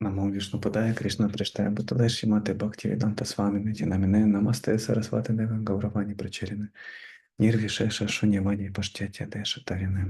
Намо Вішну Падає, Кришна Приштая Бутале, Шімати Бхакти Віданта Свами Нітінаміне, Намасте Сарасвати Дева Гауравані Причеріне, Нірвішеша Шунівані Паштяття Деша Таріне.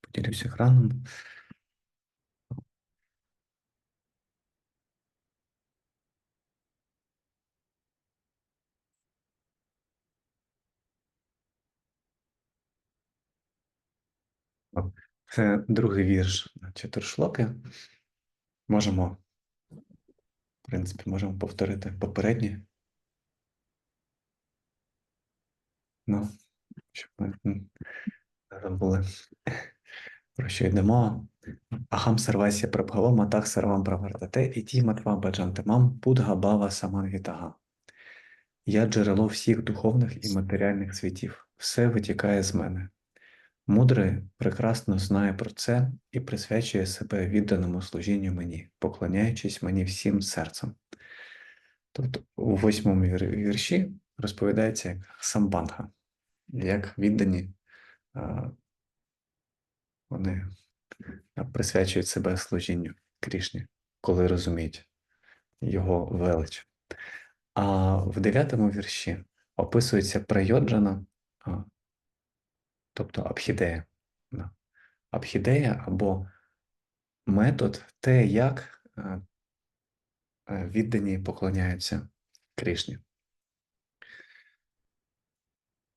Поділюся екраном. Це другий вірш Чотиршлоки. Можемо, в принципі, можемо повторити попередні. Ну, щоб ми забули, про що йдемо. Ахам сарвасya прабхава матах сарвам правартате іті матва баджантамам будга бава саманвітага. Я джерело всіх духовних і матеріальних світів. Все витікає з мене. Мудрий прекрасно знає про це і присвячує себе відданому служінню мені, поклоняючись мені всім серцем. Тобто у восьмому вірші розповідається як самбанга, як віддані вони присвячують себе служінню Крішні, коли розуміють його велич. А в дев'ятому вірші описується прайоджана, а, тобто абхідея. Абхідея або метод, те, як е, е, віддані поклоняються Кришні.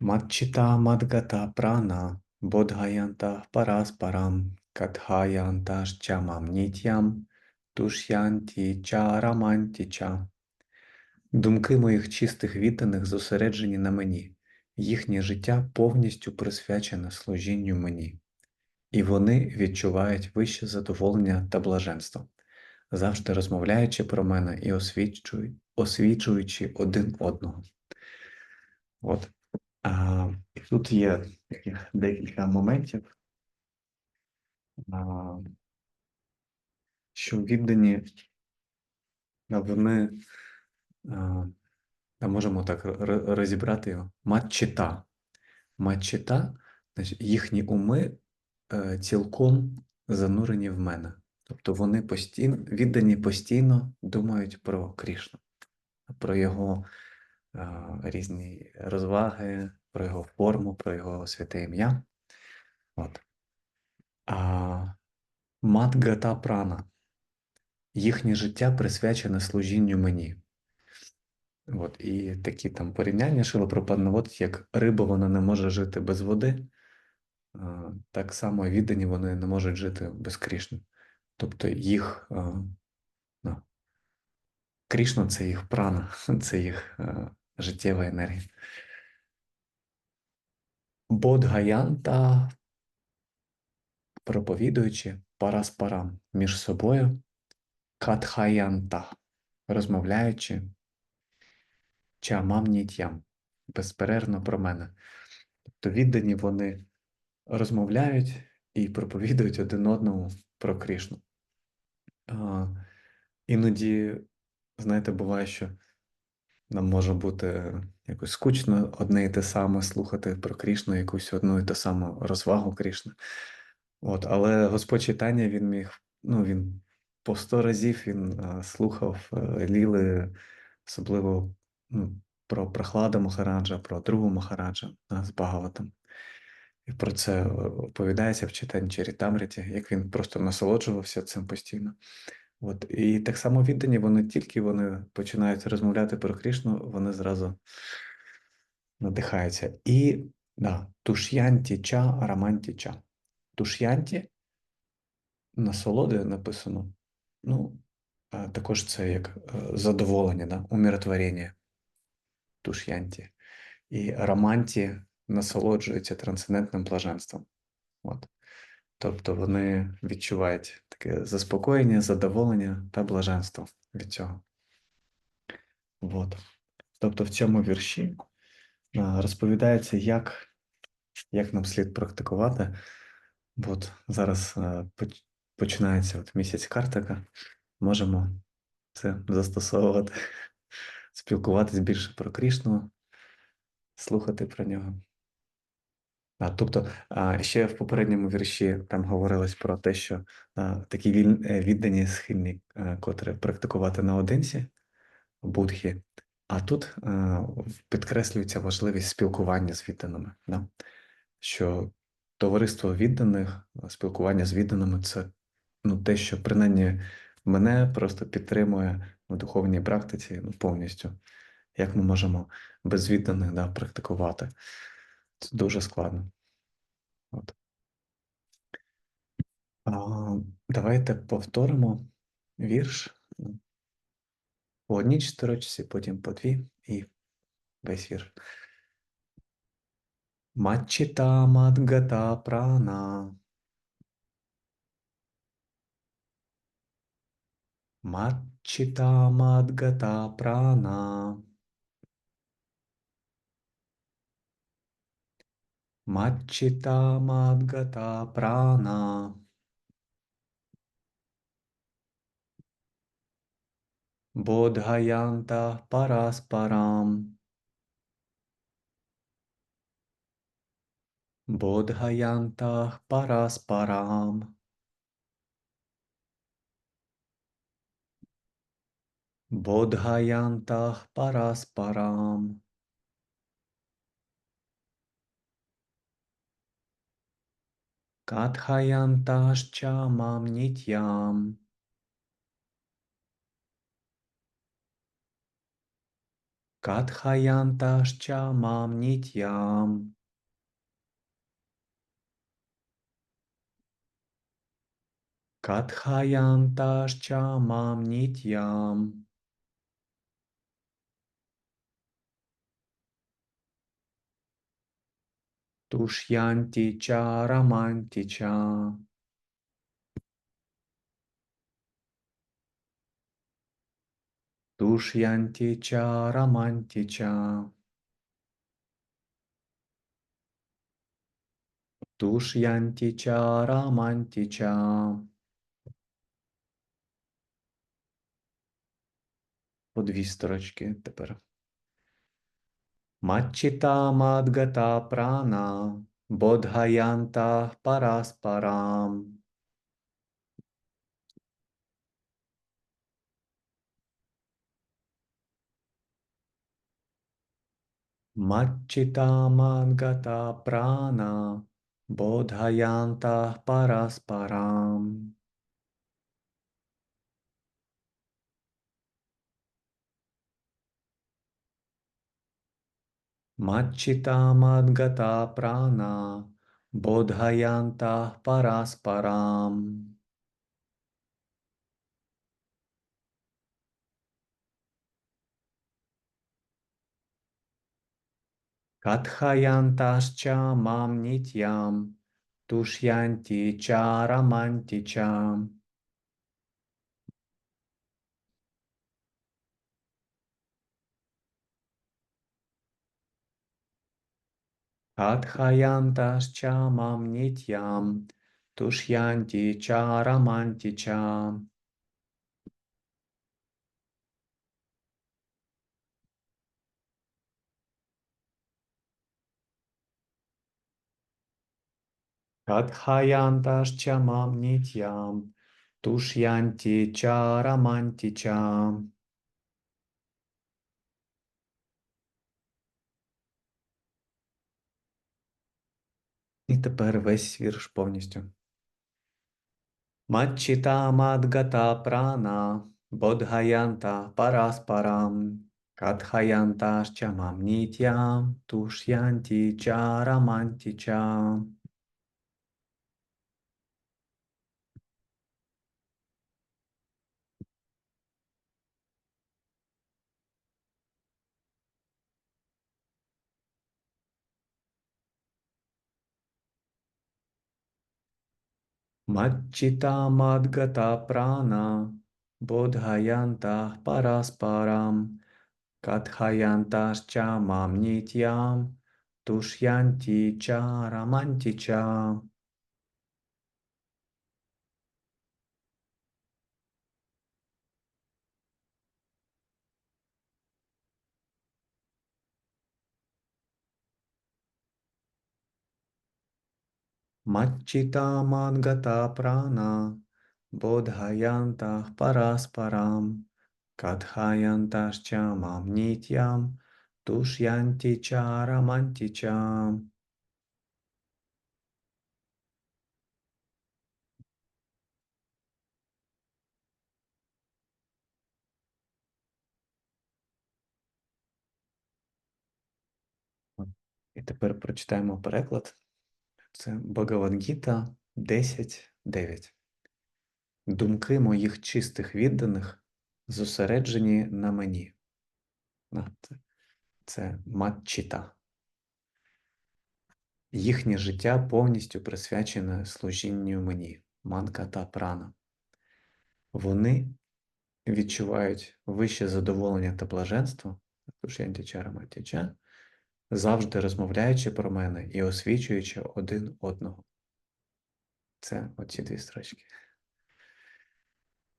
Матчита мадгата прана бодгаянта параспарам катхаянта чамам нітям тушянті ча раманті ча. Думки моїх чистих відданих зосереджені на мені, їхнє життя повністю присвячене служінню мені, і вони відчувають вище задоволення та блаженство, завжди розмовляючи про мене і освічуючи один одного. От. А, тут є декілька моментів, а, що віддані вони можемо так розібрати його. Матчита. Матчита, значить, їхні уми е, цілком занурені в мене. Тобто вони постійно, віддані постійно думають про Крішну, про його е, різні розваги, про його форму, про його святе ім'я. От. А Мадгата Прана. Їхнє життя присвячене служінню мені. От, і такі там порівняння Шилопропадна, от як риба вона не може жити без води, так само віддані вони не можуть жити без Крішни. Тобто їх ну, Крішна це їх прана, це їх життєва енергія. Бодгаянта, проповідуючи параспарам між собою, катхаянта, розмовляючи чамам нітям, безперервно про мене. Тобто віддані вони розмовляють і проповідують один одному про Крішну. А, іноді, знаєте, буває, що нам може бути якось скучно одне і те саме слухати про Крішну, якусь одну і ту саму розвагу Крішни. От, але Господь читання він міг, ну він по сто разів він а, слухав е, ліли, особливо про прохладу Махараджа, про другу Махараджа з Багаватом. І про це е, оповідається в читанні Чарітамриті, як він просто насолоджувався цим постійно. От, і так само віддані, вони тільки вони починають розмовляти про Крішну, вони зразу надихаються. І да, туш'янті ча, араманті ча. Туш'янті насолоди написано. Ну, також це як е, задоволення, да, умиротворення. Туш'янті. І романті насолоджуються трансцендентним блаженством. От. Тобто вони відчувають таке заспокоєння, задоволення та блаженство від цього. От. Тобто в цьому вірші а, розповідається, як, як нам слід практикувати. От зараз починається от місяць Картика. Можемо це застосовувати, спілкуватись більше про Крішну, слухати про нього. А, тобто, а, ще в попередньому вірші там говорилось про те, що а, такі е, віддані схильні, е, котрі практикувати наодинці будхи, а тут е, в- підкреслюється важливість спілкування з відданими, да? що товариство відданих, спілкування з відданими це ну, те, що принаймні мене просто підтримує в духовній практиці ну, повністю. Як ми можемо без відданих да, практикувати? Це дуже складно. От. А, давайте повторимо вірш по одній строчці, потім по дві і весь вірш. Маччита мадгата прана. Маччита мадгата прана. Маччита мадгата прана. Бодхаянта параспарам. Бодхаянта параспарам. Бодхаянта параспарам. Катхаянташча мам нітям. Катхаянташча мам нітям. Катхаянташча мам нітям. Тушянти ча раманти ча. Тушянти ча раманти ча. Тушянти ча раманти. По дві строчки тепер. मच्चितामाद्गता प्राणा बोधयान्ताः परास्पराम् मच्चितामाद्गता प्राणा बोधयान्ताः परास्पराम् मच्चितामद्गता प्राणा बोधयन्ताः परास्पराम्। अथहयाताश्च मां नित्यां तुष्यन्ति च रमन्ति च। Кадхаянташча мамнитьям, тушьянти чарамантича. Кадхаянташча мамнитьям, тушьянти чарамантича. І тепер весь вірш повністю. Матчіта мадгата прана, бодгаянта параспарам, катхаянташча мам нітям, тушянти Մච්චիտամադգտա պրանա բոդհայանտահ պարասպարամ կաթհայանտահ չա մամնիթյամ տուշյանտի չա ռամանտի չա Маччита мангата прана, бодхаянтах параспарам, катхаянташча мам нітям, тушянті чарамантічам. І тепер прочитаємо переклад. Це Багавангіта 10.9. Думки моїх чистих відданих зосереджені на мені. Це, матчіта. Їхнє життя повністю присвячене служінню мені, манка та прана. Вони відчувають вище задоволення та блаженство, Тушянтічара Матіча, завжди розмовляючи про мене і освічуючи один одного. Це оці дві строчки.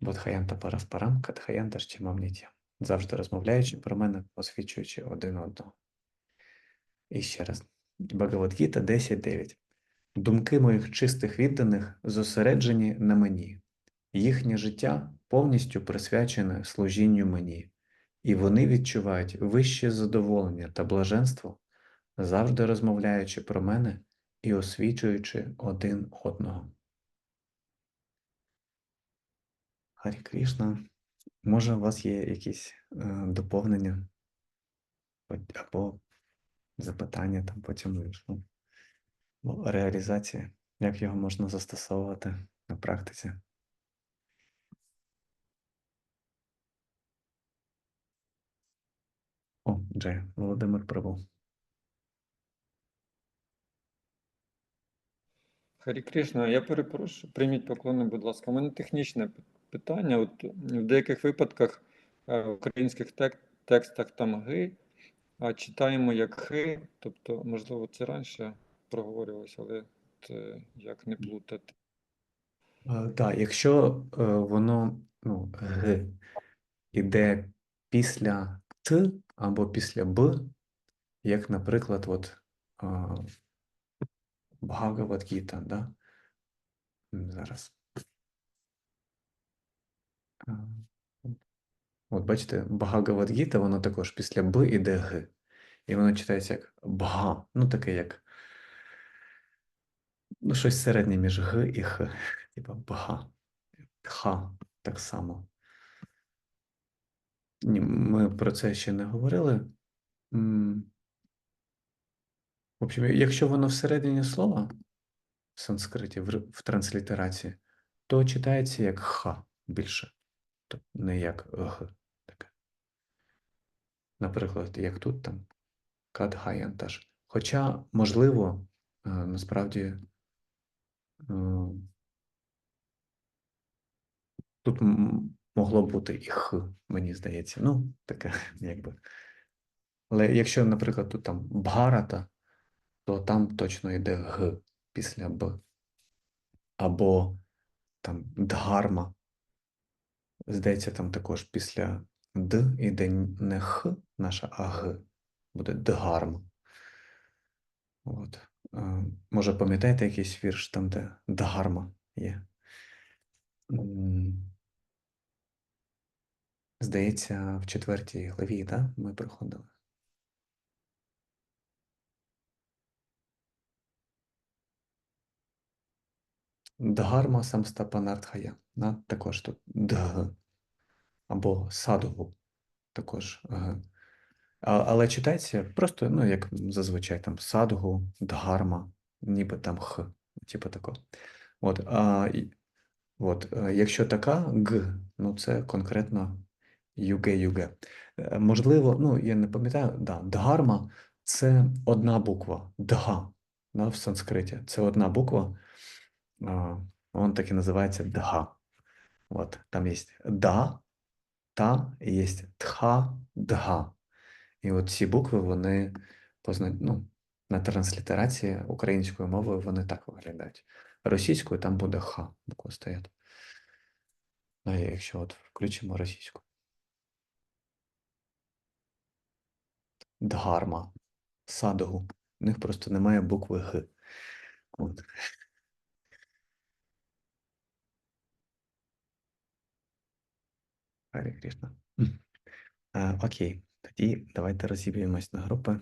Бодхаянта параспарам, катхаянта щемамніття. Завжди розмовляючи про мене, освічуючи один одного. І ще раз. Багавадгіта 10.9. Думки моїх чистих відданих зосереджені на мені. Їхнє життя повністю присвячене служінню мені, і вони відчувають вище задоволення та блаженство, завжди розмовляючи про мене і освічуючи один одного. Харі Крішна, може, у вас є якісь е, доповнення або запитання там потім вийшло. Реалізація, як його можна застосовувати на практиці? О, Джей, Володимир прибув. Харі Кришна, я перепрошую, прийміть поклони, будь ласка. У мене технічне питання. От в деяких випадках е, в українських тек текстах там ги, а читаємо як хи, тобто, можливо, це раніше проговорювалося, але от, е, як не плутати. Так, якщо е, воно ну, г іде після т або після б, як, наприклад, от Бхагавадгіта, да? Зараз. От бачите, Бхагавадгіта, воно також після Б іде Г. І воно читається як Бга. Ну, таке як. Ну, щось середнє між Г і Х. Типа Бга. Ха так само. Ми про це ще не говорили. В общем, якщо воно всередині слова в санскриті, в, транслітерації, то читається як ха більше, тобто не як г. Таке. Наприклад, як тут там кадхаянтаж. Хоча, можливо, е, насправді е, тут могло бути і х, мені здається. Ну, таке, якби. Але якщо, наприклад, тут там бгарата, то там точно йде Г після Б. Або там дгарма. Здається, там також після Д йде не Х наша, а Г. Буде дгарма. От. Може, пам'ятаєте якийсь вірш там, де дгарма є? Здається, в четвертій главі, так? Ми проходили. Дгарма самстапанартхая. Також тут Д. Або садову. Також. А, але читається просто, ну, як зазвичай, там садгу, дгарма, ніби там х, типу такого. От, а, от, е, якщо така г, ну це конкретно юге-юге. Е, можливо, ну я не пам'ятаю, да, дгарма це одна буква, дга да, в санскриті. Це одна буква. Он так и называется дха. Вот, там есть да, та, і є тха, дга. І от ці букви, вони позна... ну, на транслітерації українською мовою вони так виглядають. Російською там буде ха, буква стоять. Ну, якщо от включимо російську. дхарма, садгу. У них просто немає букви Г. От. Гарі Крішна. Е, окей, тоді давайте розіб'ємось на групи.